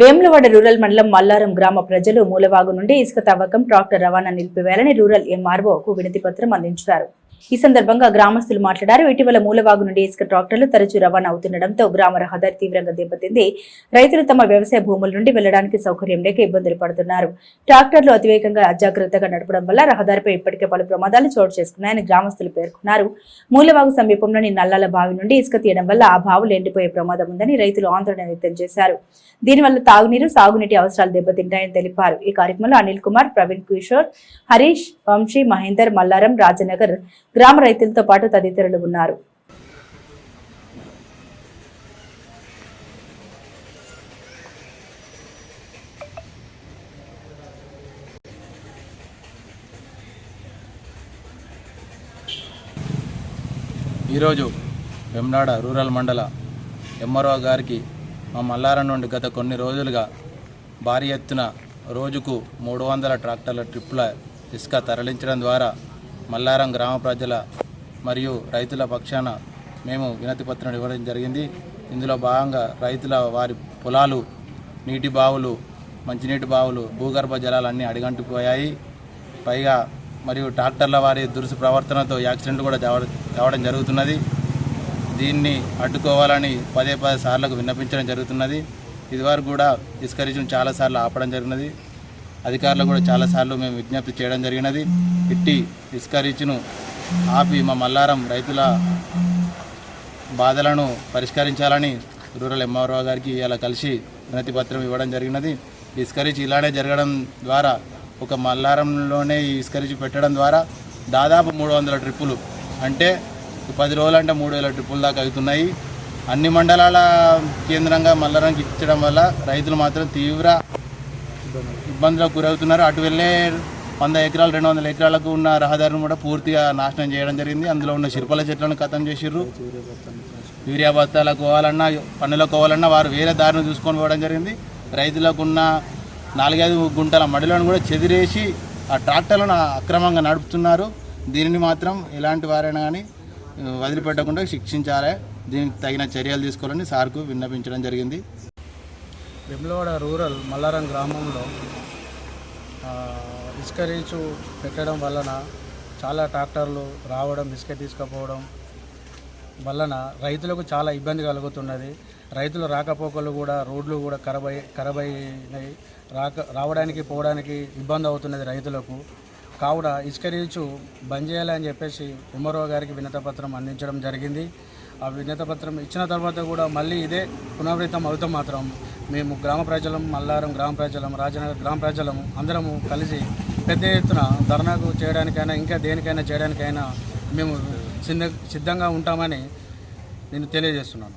Vemulawada rural మండలం మల్లారం గ్రామ ప్రజలు మూలవాగు నుండి ఇసుక తవ్వకం ట్రాక్టర్ రవాణా నిలిపివేయాలని రూరల్ ఎంఆర్ఓకు వినతి పత్రం అందించారు. ఈ సందర్భంగా గ్రామస్తులు మాట్లాడారు. ఇటీవల మూలవాగు నుండి ఇసుక ట్రాక్టర్లు తరచూ రవాణా అవుతుండటంతో గ్రామ రహదారి తీవ్రంగా దెబ్బతింది. రైతులు తమ వ్యవసాయ భూముల నుండి వెళ్ళడానికి సౌకర్యం లేక ఇబ్బందులు పడుతున్నారు. ట్రాక్టర్లు అతివేగంగా అజాగ్రత్తగా నడపడం వల్ల రహదారిపై ఇప్పటికే పలు ప్రమాదాలు చోటు చేసుకున్నాయని గ్రామస్తులు పేర్కొన్నారు. మూలవాగు సమీపంలోని నల్లాల బావి నుండి ఇసుక తీయడం వల్ల ఆ బావులు ఎండిపోయే ప్రమాదం ఉందని రైతులు ఆందోళన వ్యక్తం చేశారు. దీనివల్ల తాగునీరు సాగునీటి అవసరాలు దెబ్బతింటాయని తెలిపారు. ఈ కార్యక్రమంలో అనిల్ కుమార్ ప్రవీణ్ కిషోర్ హరీష్ వంశీ మహేందర్ మల్లారం రాజనగర్ గ్రామ రైతులతో పాటు తదితరులు ఉన్నారు. ఈరోజు వెమ్నాడ రూరల్ మండల ఎంఆర్ఓ గారికి మా మల్లారం నుండి గత కొన్ని రోజులుగా భారీ ఎత్తున రోజుకు మూడు వందల ట్రాక్టర్ల ట్రిప్పుల ఇసుక తరలించడం ద్వారా మల్లారం గ్రామ ప్రజల మరియు రైతుల పక్షాన మేము వినతి పత్రం ఇవ్వడం జరిగింది. ఇందులో భాగంగా రైతుల వారి పొలాలు నీటి బావులు మంచినీటి బావులు భూగర్భ జలాలు అన్నీ అడిగంటిపోయాయి పైగా మరియు ట్రాక్టర్ల వారి దురుసు ప్రవర్తనతో యాక్సిడెంట్ కూడా చావడం కావడం జరుగుతున్నది. దీన్ని అడ్డుకోవాలని పదే పదే సార్లకు విన్నపించడం జరుగుతున్నది. ఇదివరకు కూడా ఇసుక రీచును చాలాసార్లు ఆపడం జరిగినది. అధికారులు కూడా చాలాసార్లు మేము విజ్ఞప్తి చేయడం జరిగినది. ఇట్టి ఇసుక ఆపి మా మల్లారం రైతుల బాధలను పరిష్కరించాలని రూరల్ ఎంఆర్ఓ గారికి ఇలా కలిసి వినతి పత్రం ఇవ్వడం జరిగినది. ఈ ఇసుక రీచ్ ఇలానే జరగడం ద్వారా ఒక మల్లారంలోనే ఈ ఇసుక రీచ్ పెట్టడం ద్వారా దాదాపు మూడు వందల ట్రిప్పులు అంటే పది రోజులు అంటే మూడు వేల ట్రిప్పుల దాకా అవుతున్నాయి. అన్ని మండలాల కేంద్రంగా మల్లారానికి ఇచ్చడం వల్ల రైతులు మాత్రం తీవ్ర ఇబ్బందులకు గురవుతున్నారు. అటు వెళ్ళే వంద ఎకరాలు రెండు వందల ఎకరాలకు ఉన్న రహదారిని కూడా పూర్తిగా నాశనం చేయడం జరిగింది. అందులో ఉన్న శిల్పల చెట్లను ఖతం చేసిర్రు. యూరియా బస్తాలకు పోవాలన్నా పన్నులకు పోవాలన్నా వారు వేరే దారిని చూసుకొని పోవడం జరిగింది. రైతులకు ఉన్న నాలుగైదు గుంటల మడిలను కూడా చెదిరేసి ఆ ట్రాక్టర్లను అక్రమంగా నడుపుతున్నారు. దీనిని మాత్రం ఎలాంటి వారైనా కానీ వదిలిపెట్టకుండా శిక్షించాలి. దీనికి తగిన చర్యలు తీసుకోవాలని సార్కు విన్నపించడం జరిగింది. వెమ్లవాడ రూరల్ మల్లారం గ్రామంలో ఇసుక రీచు పెట్టడం వలన చాలా ట్రాక్టర్లు రావడం ఇసుక తీసుకుపోవడం వలన రైతులకు చాలా ఇబ్బంది కలుగుతున్నది. రైతులు రాకపోకలు కూడా రోడ్లు కూడా ఖరాబ్ అయి అయినాయి. రాక రావడానికి పోవడానికి ఇబ్బంది అవుతున్నది రైతులకు. కావున ఇసుక రీచు బంద్ చేయాలని చెప్పేసి ఉమ్మరావు గారికి వినతపత్రం అందించడం జరిగింది. ఆ వినతపత్రం ఇచ్చిన తర్వాత కూడా మళ్ళీ ఇదే పునరావృతం అవుతాం మాత్రం. మేము గ్రామ ప్రజలం మల్లారం గ్రామ ప్రజలం రాజనగర్ గ్రామ ప్రజలం అందరము కలిసి పెద్ద ఎత్తున ధర్నాకు చేయడానికైనా ఇంకా దేనికైనా చేయడానికైనా మేము సిద్ధ సిద్ధంగా ఉంటామని నేను తెలియజేస్తున్నాను.